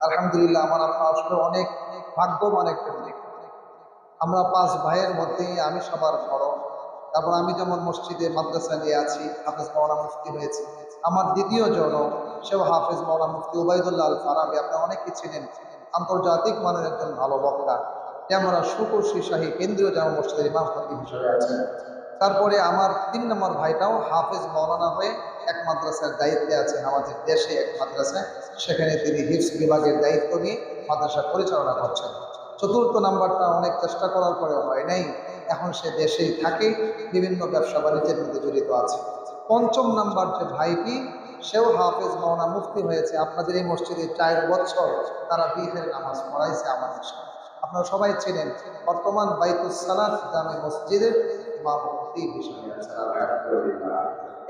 আলহামদুলিল্লাহ, আমার আব্বা আসলে অনেক ভাগ্যবান একটা মেয়ে আমরা পাঁচ ভাইয়ের মধ্যেই আমি সবার বড়। তারপর আমি যেমন মসজিদে মাদ্রাসা নিয়ে আছি, হাফেজ মাওলানা মুফতি হয়েছে। আমার দ্বিতীয় জন, সেও হাফেজ মাওলানা মুফতি ওবায়দুল্লাহ আল ফারাবি আপনারা অনেকে ছিলেন আন্তর্জাতিক মানের একজন ভালো বক্তা। আমরা সুকর্ষি শাহী, কেন্দ্রীয় জামা মসজিদের ইমাম হিসেবে আছেন। তারপরে আমার তিন নম্বর ভাইটাও হাফেজ মৌলানা হয়ে এক মাদ্রাসার দায়িত্বে আছেন আমাদের দেশে এক মাদ্রাসায় সেখানে তিনি হিফস বিভাগের দায়িত্ব নিয়ে মাদ্রাসা পরিচালনা করছেন। চতুর্থ নাম্বারটা অনেক চেষ্টা করার পরে হয় নাই। এখন সে দেশেই থাকে, বিভিন্ন ব্যবসা বাণিজ্যের মধ্যে জড়িত আছে। পঞ্চম নাম্বার যে ভাইটি, সেও হাফেজ মৌলানা মুফতি হয়েছে। আপনাদের এই মসজিদে চার বছর তারা বিহের নামাজ পড়াইছে আমাদের সাথে আপনারা সবাই চেনেন, বর্তমান বাইতুস সালাত জামে মসজিদের ইমাম খতিব হিসেবে।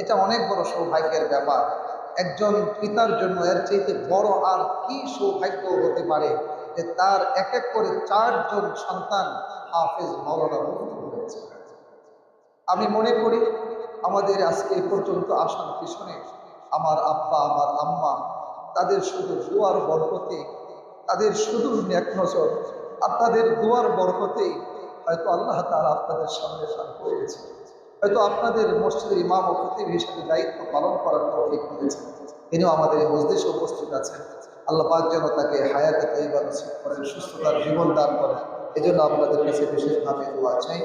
এটা অনেক বড় সৌভাগ্যের ব্যাপার একজন পিতার জন্য এর চাইতে বড় আর কি সৌভাগ্য হতে পারে যে তার এক এক করে চারজন সন্তান হাফেজ মৌলানা মুফতি হয়েছে আমি মনে করি আমাদের আজকে পর্যন্ত আসার পিছনে আমার আব্বা, আমার আম্মা, তাদের শুধু দুয়ার বরকতে, তাদের শুধু নেক নজর আর তাদের দুয়ার বরকতেই হয়তো আল্লাহ তারা আপনাদের সামনে সান হয়েছে হয়তো আপনাদের মসজিদের ইমাম ও খতিব হিসেবে দায়িত্ব পালন করার তৌফিক করেছেন তিনিও আমাদের মসজিদে উপস্থিত আছেন। আল্লাহ পাক যেন তাকে হায়াতে তৈবা করেন, সুস্থতার জীবন দান করেন। এজন্য আপনাদের কাছে বিশেষভাবে দোয়া চাই।